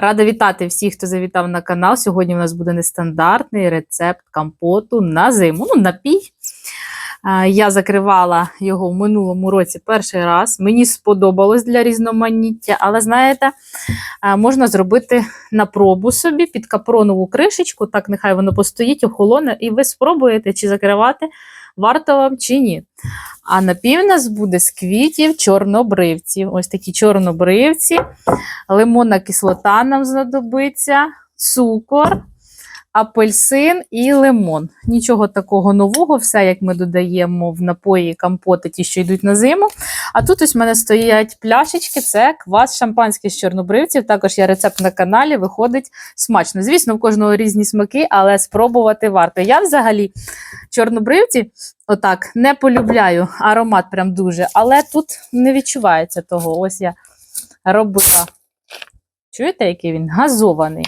Рада вітати всіх, хто завітав на канал. Сьогодні у нас буде нестандартний рецепт компоту на зиму. Ну, напій. Я закривала його в минулому році перший раз. Мені сподобалось для різноманіття, але знаєте, можна зробити на пробу собі під капронову кришечку. Так, нехай воно постоїть, охолоне, і ви спробуєте, чи закривати, варто вам чи ні. А напій у нас буде з квітів чорнобривців. Ось такі чорнобривці, лимонна кислота нам знадобиться, цукор, апельсин і лимон. Нічого такого нового, все як ми додаємо в напої компоти, ті, що йдуть на зиму. А тут ось в мене стоять пляшечки, це квас шампанський з чорнобривців. Також є рецепт на каналі, виходить смачно. Звісно, в кожного різні смаки, але спробувати варто. Я взагалі чорнобривці отак не полюбляю. Аромат прям дуже, але тут не відчувається того. Ось я робила. Чуєте, який він газований?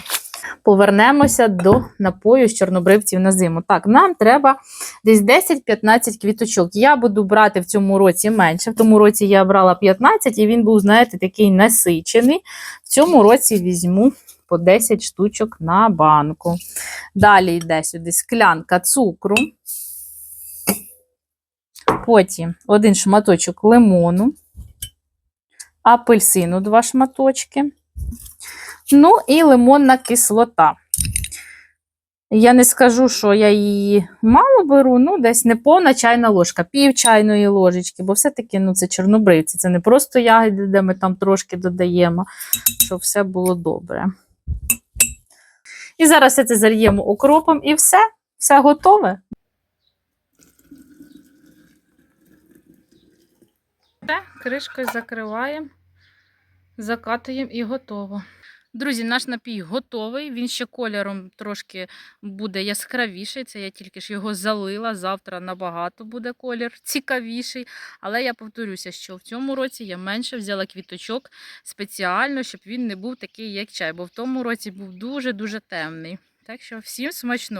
Повернемося до напою з чорнобривців на зиму. Так, нам треба десь 10-15 квіточок. Я буду брати в цьому році менше. В тому році я брала 15, і він був, знаєте, такий насичений. В цьому році візьму по 10 штучок на банку. Далі йде сюди склянка цукру. Потім один шматочок лимону, апельсину, два шматочки. Ну і лимонна кислота. Я не скажу, що я її мало беру, ну, десь не повна чайна ложка, пів чайної ложечки, бо все-таки ну, це чорнобривці, це не просто ягоди, де ми там трошки додаємо, щоб все було добре. І зараз це зальємо укропом і все, все готове. Все, кришкою закриваємо, закатуємо і готово. Друзі, наш напій готовий. Він ще кольором трошки буде яскравіший. Це я тільки ж його залила. Завтра набагато буде колір цікавіший. Але я повторюся, що в цьому році я менше взяла квіточок спеціально, щоб він не був такий, як чай. Бо в тому році був дуже-дуже темний. Так що всім смачно.